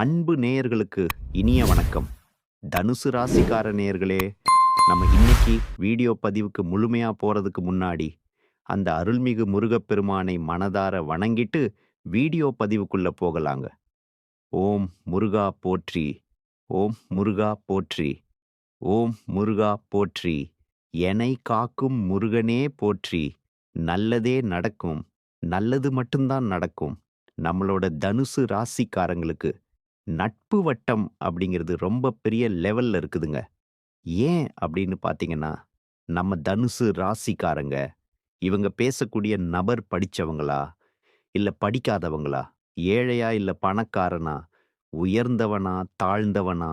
அன்பு நேயர்களுக்கு இனிய வணக்கம். தனுசு ராசிக்கார நேயர்களே நம்ம இன்னைக்கு வீடியோ பதிவுக்கு முழுமையா போறதுக்கு முன்னாடி அந்த அருள்மிகு முருகப்பெருமானை மனதார வணங்கிட்டு வீடியோ பதிவுக்குள்ள போகலாங்க. ஓம் முருகா போற்றி ஓம் முருகா போற்றி ஓம் முருகா போற்றி எனை காக்கும் முருகனே போற்றி நல்லதே நடக்கும் நல்லது மட்டும்தான் நடக்கும் நம்மளோட தனுசு ராசிக்காரங்களுக்கு. நட்பு வட்டம் அப்படிங்கிறது ரொம்ப பெரிய லெவல்ல இருக்குதுங்க. ஏன் அப்படின்னு பார்த்தீங்கன்னா நம்ம தனுசு ராசிக்காரங்க இவங்க பேசக்கூடிய நபர் படிச்சவங்களா இல்ல படிக்காதவங்களா ஏழையா இல்ல பணக்காரனா உயர்ந்தவனா தாழ்ந்தவனா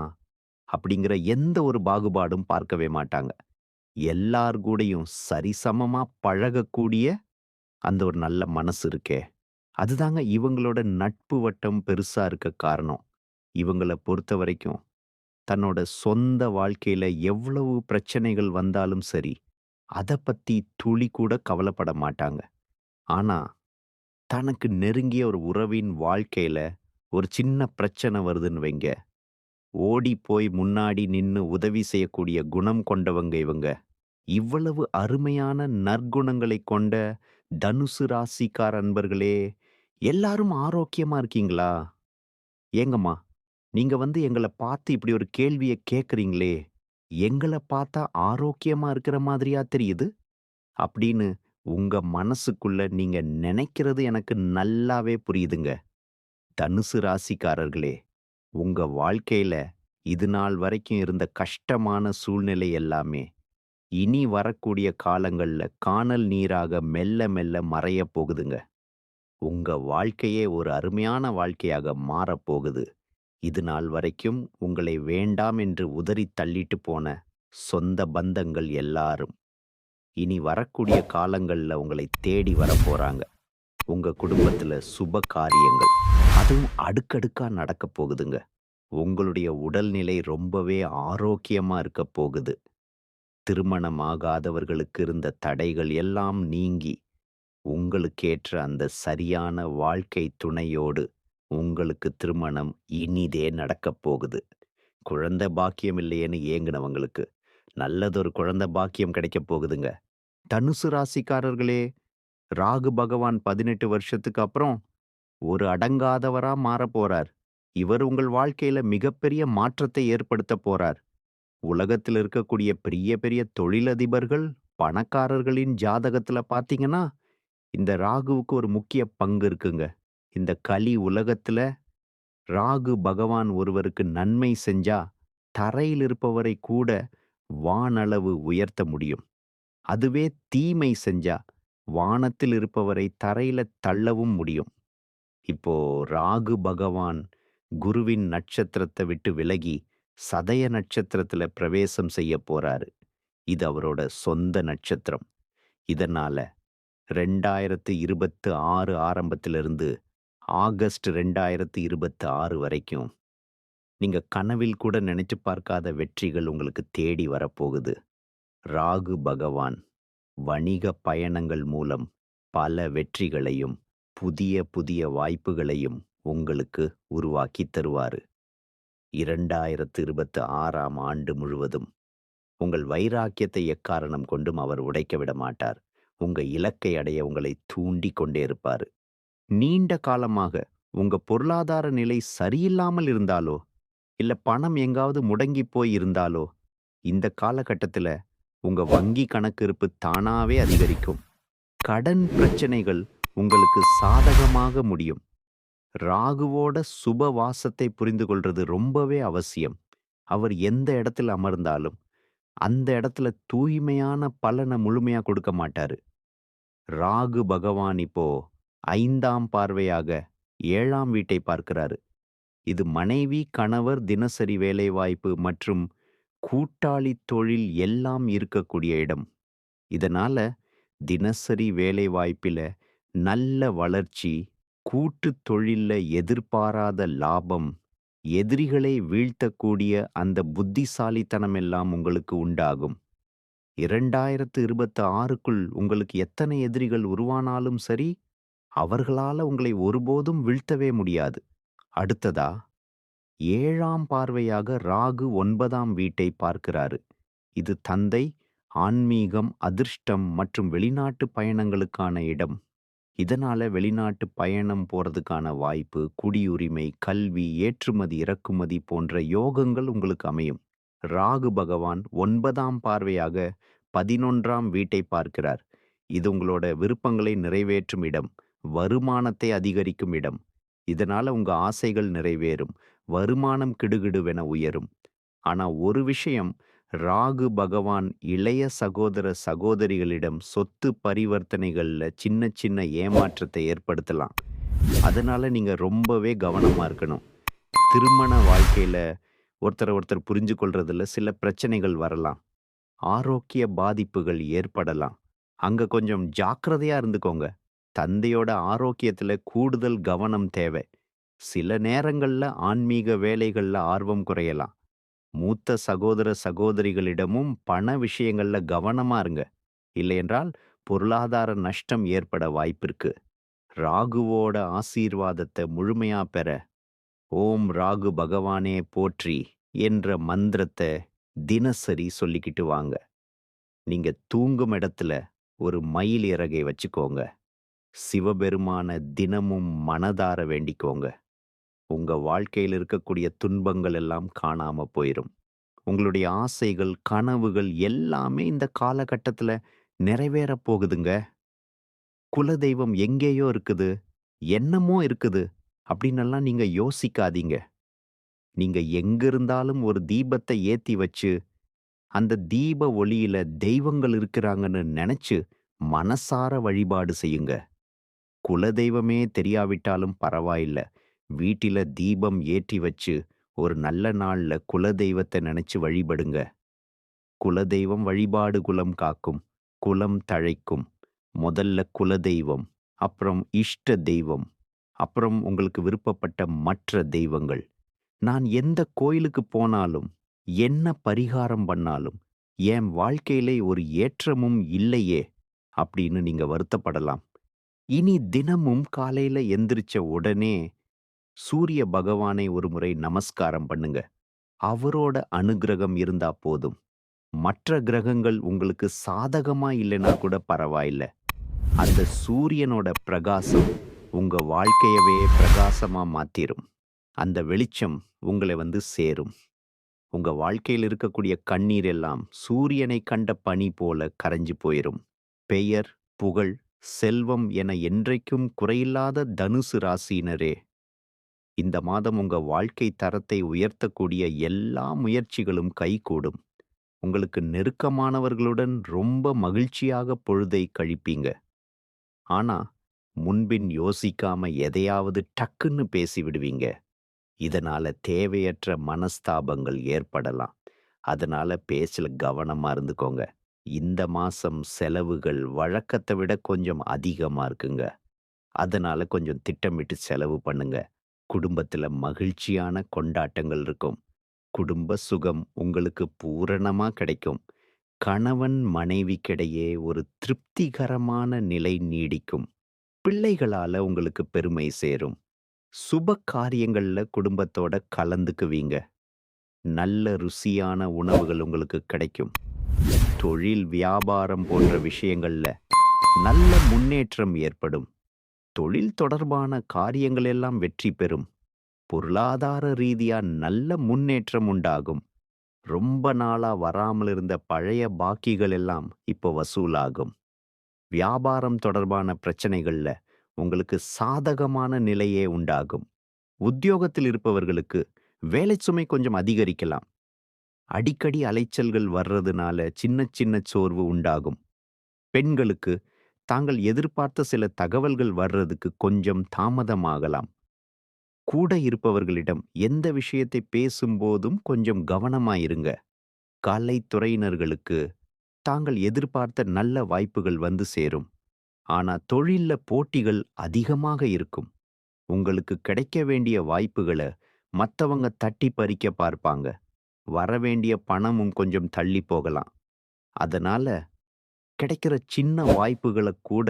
அப்படிங்கிற எந்த ஒரு பாகுபாடும் பார்க்கவே மாட்டாங்க. எல்லார் கூடயும் சரிசமமா பழகக்கூடிய அந்த ஒரு நல்ல மனசு இருக்கே. அதுதாங்க இவங்களோட நட்பு வட்டம் பெருசா இருக்க காரணம். இவங்கள பொறுத்த வரைக்கும் தன்னோட சொந்த வாழ்க்கையில எவ்வளவு பிரச்சனைகள் வந்தாலும் சரி அதை பத்தி துளி கூட கவலைப்பட மாட்டாங்க. ஆனா தனக்கு நெருங்கிய ஒரு உறவின் வாழ்க்கையில ஒரு சின்ன பிரச்சனை வருதுன்னு வைங்க. ஓடி போய் முன்னாடி நின்னு உதவி செய்யக்கூடிய குணம் கொண்டவங்க இவங்க. இவ்வளவு அருமையான நற்குணங்களை கொண்ட தனுசு ராசிக்கார அன்பர்களே எல்லாரும் ஆரோக்கியமா இருக்கீங்களா? ஏங்கம்மா. நீங்க வந்து எங்களை பார்த்து இப்படி ஒரு கேள்வியை கேட்குறீங்களே எங்களை பார்த்தா ஆரோக்கியமா இருக்கிற மாதிரியா தெரியுது? அப்படின்னு உங்க மனசுக்குள்ள நீங்க நினைக்கிறது எனக்கு நல்லாவே புரியுதுங்க. தனுசு ராசிக்காரர்களே உங்க வாழ்க்கையில இது நாள் வரைக்கும் இருந்த கஷ்டமான சூழ்நிலை எல்லாமே இனி வரக்கூடிய காலங்கள்ல கானல் நீராக மெல்ல மெல்ல மறையப் போகுதுங்க. உங்க வாழ்க்கையே ஒரு அருமையான வாழ்க்கையாக மாறப்போகுது இது நாள் வரைக்கும் உங்களை வேண்டாம் என்று உதறி தள்ளிட்டு போன சொந்த பந்தங்கள் எல்லாரும் இனி வரக்கூடிய காலங்களில் உங்களை தேடி வரப்போகிறாங்க உங்கள் உங்க குடும்பத்துல சுப காரியங்கள் அதுவும் அடுக்கடுக்கா நடக்க போகுதுங்க. உங்களுடைய உடல்நிலை ரொம்பவே ஆரோக்கியமா இருக்க போகுது. திருமணமாகாதவர்களுக்கு இருந்த தடைகள் எல்லாம் நீங்கி உங்களுக்கேற்ற அந்த சரியான வாழ்க்கை துணையோடு உங்களுக்கு திருமணம் இனிதே நடக்கப் போகுது. குழந்தை பாக்கியம் இல்லையேன்னு ஏங்குனவங்களுக்கு நல்லதொரு குழந்தை பாக்கியம் கிடைக்கப் போகுதுங்க. தனுசு ராசிக்காரர்களே ராகு பகவான் பதினெட்டு வருஷத்துக்கு அப்புறம் ஒரு அடங்காதவரா மாறப் போறார். இவர் உங்கள் வாழ்க்கையில மிகப்பெரிய மாற்றத்தை ஏற்படுத்தப் போறார். உலகத்தில் இருக்கக்கூடிய பெரிய பெரிய தொழிலதிபர்கள் பணக்காரர்களின் ஜாதகத்துல பாத்தீங்கன்னா இந்த ராகுவுக்கு ஒரு முக்கிய பங்கு இருக்குங்க. இந்த கலி உலகத்துல ராகு பகவான் ஒருவருக்கு நன்மை செஞ்சா தரையில் இருப்பவரை கூட வானளவு உயர்த்த முடியும். அதுவே தீமை செஞ்சா வானத்தில் இருப்பவரை தரையில தள்ளவும் முடியும். இப்போ ராகு பகவான் குருவின் நட்சத்திரத்தை விட்டு விலகி சதய நட்சத்திரத்துல பிரவேசம் செய்ய போறாரு. இது அவரோட சொந்த நட்சத்திரம். இதனால ரெண்டாயிரத்து இருபத்து ஆறு ஆரம்பத்திலிருந்து ஆகஸ்ட் ரெண்டாயிரத்து இருபத்து ஆறு வரைக்கும் நீங்க கனவில் கூட நினைச்சு பார்க்காத வெற்றிகள் உங்களுக்கு தேடி வரப்போகுது. ராகு பகவான் வணிக பயணங்கள் மூலம் பல வெற்றிகளையும் புதிய புதிய வாய்ப்புகளையும் உங்களுக்கு உருவாக்கி தருவாரு. இரண்டாயிரத்து இருபத்து ஆறாம் ஆண்டு முழுவதும் உங்கள் வைராக்கியத்தை எக்காரணம் கொண்டும் அவர் உடைக்க விட மாட்டார். உங்க இலக்கை அடைய உங்களை தூண்டி கொண்டே இருப்பார். நீண்ட காலமாக உங்க பொருளாதார நிலை சரியில்லாமல் இருந்தாலோ இல்ல பணம் எங்காவது முடங்கி போய் இருந்தாலோ இந்த காலகட்டத்துல உங்க வங்கி கணக்கு இருப்பு தானாவே அதிகரிக்கும். கடன் பிரச்சனைகள் உங்களுக்கு சாதகமாக முடியும். ராகுவோட சுப வாசத்தை புரிந்து கொள்றது ரொம்பவே அவசியம். அவர் எந்த இடத்துல அமர்ந்தாலும் அந்த இடத்துல தூய்மையான பலனை முழுமையா கொடுக்க மாட்டாரு. ராகு பகவான் இப்போ ஐந்தாம் பார்வையாக ஏழாம் வீட்டை பார்க்கிறாரு. இது மனைவி கணவர் தினசரி வேலைவாய்ப்பு மற்றும் கூட்டாளி தொழில் எல்லாம் இருக்கக்கூடிய இடம். இதனால தினசரி வேலைவாய்ப்பில நல்ல வளர்ச்சி கூட்டு தொழில்ல எதிர்பாராத லாபம் எதிரிகளை வீழ்த்தக்கூடிய அந்த புத்திசாலித்தனம் எல்லாம் உங்களுக்கு உண்டாகும். இரண்டாயிரத்து இருபத்து ஆறுக்குள் உங்களுக்கு எத்தனை எதிரிகள் உருவானாலும் சரி அவர்களால உங்களை ஒருபோதும் வீழ்த்தவே முடியாது. அடுத்ததா ஏழாம் பார்வையாக ராகு ஒன்பதாம் வீட்டை பார்க்கிறாரு. இது தந்தை ஆன்மீகம் அதிர்ஷ்டம் மற்றும் வெளிநாட்டு பயணங்களுக்கான இடம். இதனால வெளிநாட்டு பயணம் போறதுக்கான வாய்ப்பு குடியுரிமை கல்வி ஏற்றுமதி இறக்குமதி போன்ற யோகங்கள் உங்களுக்கு அமையும். ராகு பகவான் ஒன்பதாம் பார்வையாக பதினொன்றாம் வீட்டை பார்க்கிறார். இது உங்களோட விருப்பங்களை நிறைவேற்றும் இடம். வருமானத்தை அதிகரிக்கும் இடம். இதனால உங்க ஆசைகள் நிறைவேறும். வருமானம் கிடுகிடுவென உயரும். ஆனா ஒரு விஷயம் ராகு பகவான் இளைய சகோதர சகோதரிகளிடம் சொத்து பரிவர்த்தனைகள்ல சின்ன சின்ன ஏமாற்றத்தை ஏற்படுத்தலாம். அதனால நீங்க ரொம்பவே கவனமா இருக்கணும். திருமண வாழ்க்கையில ஒருத்தரை ஒருத்தர் புரிஞ்சு கொள்றதுல சில பிரச்சனைகள் வரலாம். ஆரோக்கிய பாதிப்புகள் ஏற்படலாம். அங்க கொஞ்சம் ஜாக்கிரதையா இருந்துக்கோங்க. தந்தையோட ஆரோக்கியத்துல கூடுதல் கவனம் தேவை. சில நேரங்கள்ல ஆன்மீக வேலைகள்ல ஆர்வம் குறையலாம். மூத்த சகோதர சகோதரிகளிடமும் பண விஷயங்கள்ல கவனமா இருங்க. இல்லையென்றால் பொருளாதார நஷ்டம் ஏற்பட வாய்ப்பிருக்கு. ராகுவோட ஆசீர்வாதத்தை முழுமையா பெற ஓம் ராகு பகவானே போற்றி என்ற மந்திரத்தை தினசரி சொல்லிக்கிட்டு வாங்க. நீங்க தூங்கும் இடத்துல ஒரு மயில் இறகை வச்சுக்கோங்க. சிவபெருமான தினமும் மனதார வேண்டிக்கோங்க. உங்க வாழ்க்கையில் இருக்கக்கூடிய துன்பங்கள் எல்லாம் காணாம போயிரும். உங்களுடைய ஆசைகள் கனவுகள் எல்லாமே இந்த காலகட்டத்துல நிறைவேறப் போகுதுங்க. குலதெய்வம் எங்கேயோ இருக்குது என்னமோ இருக்குது அப்படின்னெல்லாம் நீங்க யோசிக்காதீங்க. நீங்க எங்கிருந்தாலும் ஒரு தீபத்தை ஏத்தி வச்சு அந்த தீப ஒளியில தெய்வங்கள் இருக்கிறாங்கன்னு நினைச்சு மனசார வழிபாடு செய்யுங்க. குலதெய்வமே தெரியாவிட்டாலும் பரவாயில்ல. வீட்டில தீபம் ஏற்றி வச்சு ஒரு நல்ல நாள்ல குலதெய்வத்தை நினைச்சு வழிபடுங்க. குலதெய்வம் வழிபாடு குலம் காக்கும் குலம் தழைக்கும். முதல்ல குலதெய்வம் அப்புறம் இஷ்ட தெய்வம் அப்புறம் உங்களுக்கு விருப்பப்பட்ட மற்ற தெய்வங்கள். நான் எந்த கோயிலுக்கு போனாலும் என்ன பரிகாரம் பண்ணாலும் என் வாழ்க்கையிலே ஒரு ஏற்றமும் இல்லையே அப்படின்னு நீங்க வருத்தப்படலாம். இனி தினமும் காலையில எந்திரிச்ச உடனே சூரிய பகவானை ஒரு முறை நமஸ்காரம் பண்ணுங்க. அவரோட அனுகிரகம் இருந்தா போதும். மற்ற கிரகங்கள் உங்களுக்கு சாதகமா இல்லைன்னா கூட பரவாயில்ல. அந்த சூரியனோட பிரகாசம் உங்க வாழ்க்கையவே பிரகாசமா மாத்திரும். அந்த வெளிச்சம் உங்களை வந்து சேரும். உங்க வாழ்க்கையில் இருக்கக்கூடிய கண்ணீர் எல்லாம் சூரியனை கண்ட பனி போல கரைஞ்சு போயிரும். பெயர் புகழ் செல்வம் என என்றைக்கும் குறையில்லாத தனுசு ராசியினரே. இந்த மாதம் உங்க வாழ்க்கை தரத்தை உயர்த்தக்கூடிய எல்லா முயற்சிகளும் கைகூடும். உங்களுக்கு நெருக்கமானவர்களுடன் ரொம்ப மகிழ்ச்சியாக பொழுதை கழிப்பீங்க. ஆனா முன்பின் யோசிக்காம எதையாவது டக்குன்னு பேசிவிடுவீங்க. இதனால தேவையற்ற மனஸ்தாபங்கள் ஏற்படலாம். அதனால பேச்சல கவனமா இருந்துக்கோங்க. இந்த மாசம் செலவுகள் வழக்கத்தை விட கொஞ்சம் அதிகமா இருக்குங்க. அதனால கொஞ்சம் திட்டமிட்டு செலவு பண்ணுங்க. குடும்பத்துல மகிழ்ச்சியான கொண்டாட்டங்கள் இருக்கும். குடும்ப சுகம் உங்களுக்கு பூரணமா கிடைக்கும். கணவன் மனைவிக்கிடையே ஒரு திருப்திகரமான நிலை நீடிக்கும். பிள்ளைகளால உங்களுக்கு பெருமை சேரும். சுப காரியங்கள்ல குடும்பத்தோட கலந்துக்குவீங்க. நல்ல ருசியான உணவுகள் உங்களுக்கு கிடைக்கும். தொழில் வியாபாரம் போன்ற விஷயங்கள்ல நல்ல முன்னேற்றம் ஏற்படும். தொழில் தொடர்பான காரியங்கள் எல்லாம் வெற்றி பெறும். பொருளாதார ரீதியா நல்ல முன்னேற்றம் உண்டாகும். ரொம்ப நாளா வராமல் இருந்த பழைய பாக்கிகள் எல்லாம் இப்போ வசூலாகும். வியாபாரம் தொடர்பான பிரச்சனைகள்ல உங்களுக்கு சாதகமான நிலையே உண்டாகும். உத்தியோகத்தில் இருப்பவர்களுக்கு வேலை சுமை கொஞ்சம் அதிகரிக்கலாம். அடிக்கடி அலைச்சல்கள் வர்றதுனால சின்ன சின்ன சோர்வு உண்டாகும். பெண்களுக்கு தாங்கள் எதிர்பார்த்த சில தகவல்கள் வர்றதுக்கு கொஞ்சம் தாமதமாகலாம். கூட இருப்பவர்களிடம் எந்த விஷயத்தை பேசும்போதும் கொஞ்சம் கவனமாயிருங்க கலைத்துறையினர்களுக்கு தாங்கள் எதிர்பார்த்த நல்ல வாய்ப்புகள் வந்து சேரும். ஆனா தொழில்ல போட்டிகள் அதிகமாக இருக்கும். உங்களுக்கு கிடைக்க வேண்டிய வாய்ப்புகளை மத்தவங்க தட்டி பறிக்க பார்ப்பாங்க. வரவேண்டிய பணமும் கொஞ்சம் தள்ளி போகலாம் அதனால கிடைக்கிற சின்ன வாய்ப்புகளை கூட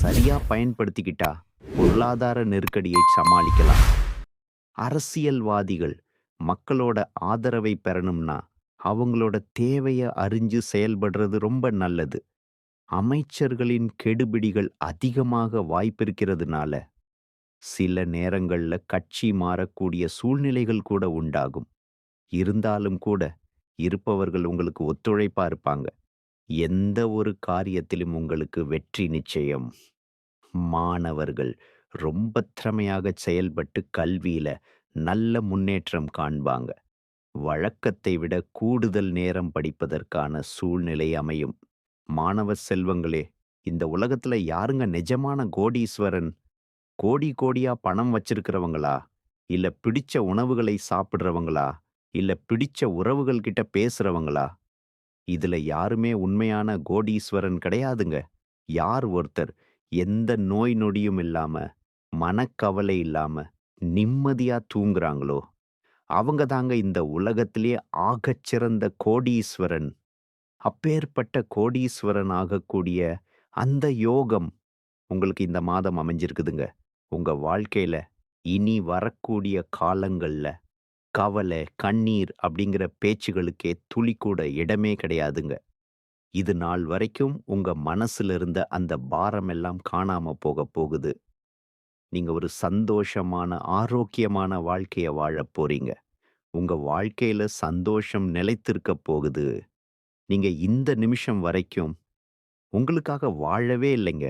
சரியா பயன்படுத்திக்கிட்டா பொருளாதார நெருக்கடியை சமாளிக்கலாம் அரசியல்வாதிகள் மக்களோட ஆதரவை பெறணும்னா, அவங்களோட தேவையை அறிஞ்சு செயல்படுறது ரொம்ப நல்லது. அமைச்சர்களின் கெடுபிடிகள் அதிகமாக வாய்ப்பிருக்கிறதுனால, சில நேரங்களில் கட்சி மாறக்கூடிய சூழ்நிலைகள் கூட உண்டாகும். இருந்தாலும் கூட, இருப்பவர்கள் உங்களுக்கு ஒத்துழைப்பா இருப்பாங்க. எந்த ஒரு காரியத்திலும் உங்களுக்கு வெற்றி நிச்சயம். மாணவர்கள் ரொம்ப திறமையாக செயல்பட்டு கல்வியில நல்ல முன்னேற்றம் காண்பாங்க. வழக்கத்தை விட கூடுதல் நேரம் படிப்பதற்கான சூழ்நிலை அமையும். மாணவ செல்வங்களே, இந்த உலகத்துல யாருங்க நிஜமான கோடீஸ்வரன்? கோடி கோடியா பணம் வச்சிருக்கிறவங்களா? இல்ல பிடிச்ச உணவுகளை சாப்பிடுறவங்களா? இல்ல பிடிச்ச உறவுகள் கிட்ட பேசுறவங்களா? இதுல யாருமே உண்மையான கோடீஸ்வரன் கிடையாதுங்க. யார் ஒருத்தர் எந்த நோய் நொடியும் இல்லாம, மனக்கவலை இல்லாம, நிம்மதியா தூங்குறாங்களோ, அவங்க தாங்க இந்த உலகத்திலே ஆகச்சிறந்த கோடீஸ்வரன். அப்பேற்பட்ட கோடீஸ்வரன் ஆகக்கூடிய அந்த யோகம் உங்களுக்கு இந்த மாதம் அமைஞ்சிருக்குதுங்க. உங்க வாழ்க்கையில இனி வரக்கூடிய காலங்கள்ல கவலை, கண்ணீர் அப்படிங்கிற பேச்சுகளுக்கே துளி கூட இடமே கிடையாதுங்க. இது நாள் வரைக்கும் உங்க மனசுல இருந்த அந்த பாரம் எல்லாம் காணாம போகப் போகுது. நீங்க ஒரு சந்தோஷமான, ஆரோக்கியமான வாழ்க்கைய வாழப் போறீங்க. உங்க வாழ்க்கையில சந்தோஷம் நிலைத்திருக்கப் போகுது. நீங்க இந்த நிமிஷம் வரைக்கும் உங்களுக்காக வாழவே இல்லைங்க.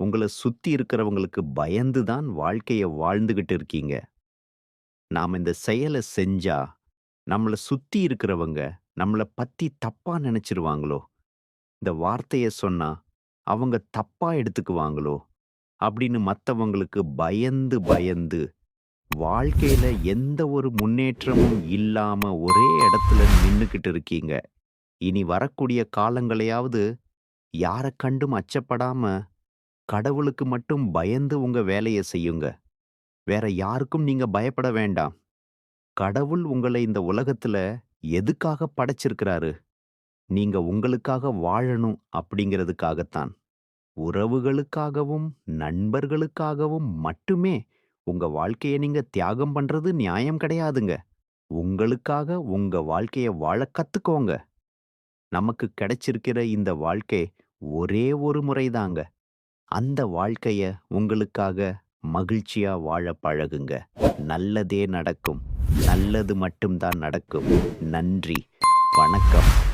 உங்கள சுத்தி இருக்கிறவங்களுக்கு பயந்து தான் வாழ்க்கைய வாழ்ந்துகிட்டு இருக்கீங்க. நாம இந்த செயல செஞ்சா, நம்மள சுத்தி இருக்கிறவங்க நம்மள பத்தி தப்பா நினச்சிருவாங்களோ இந்த வார்த்தைய சொன்னா, அவங்க தப்பா எடுத்துக்குவாங்களோ? அப்படின்னு மத்தவங்களுக்கு பயந்து பயந்து, வாழ்க்கையில எந்த ஒரு முன்னேற்றமும் இல்லாம ஒரே இடத்துல நின்றுக்கிட்டு இருக்கீங்க. இனி வரக்கூடிய காலங்களையாவது யாரை கண்டும் அச்சப்படாம, கடவுளுக்கு மட்டும் பயந்து உங்க வேலையை செய்யுங்க. வேற யாருக்கும் நீங்க பயப்பட வேண்டாம். கடவுள் உங்களை இந்த உலகத்துல எதுக்காக படைச்சிருக்கிறாரு? நீங்க உங்களுக்காக வாழணும் அப்படிங்கிறதுக்காகத்தான். உறவுகளுக்காகவும், நண்பர்களுக்காகவும் மட்டுமே உங்க வாழ்க்கைய நீங்க தியாகம் பண்றது நியாயம் கிடையாதுங்க. உங்களுக்காக உங்க வாழ்க்கைய வாழக் கத்துக்கோங்க. நமக்கு கிடைச்சிருக்கிற இந்த வாழ்க்கை ஒரே ஒரு முறைதாங்க. அந்த வாழ்க்கைய உங்களுக்காக மகிழ்ச்சியா வாழ பழகுங்க. நல்லதே நடக்கும். நல்லது மட்டும் தான் நடக்கும். நன்றி. வணக்கம்.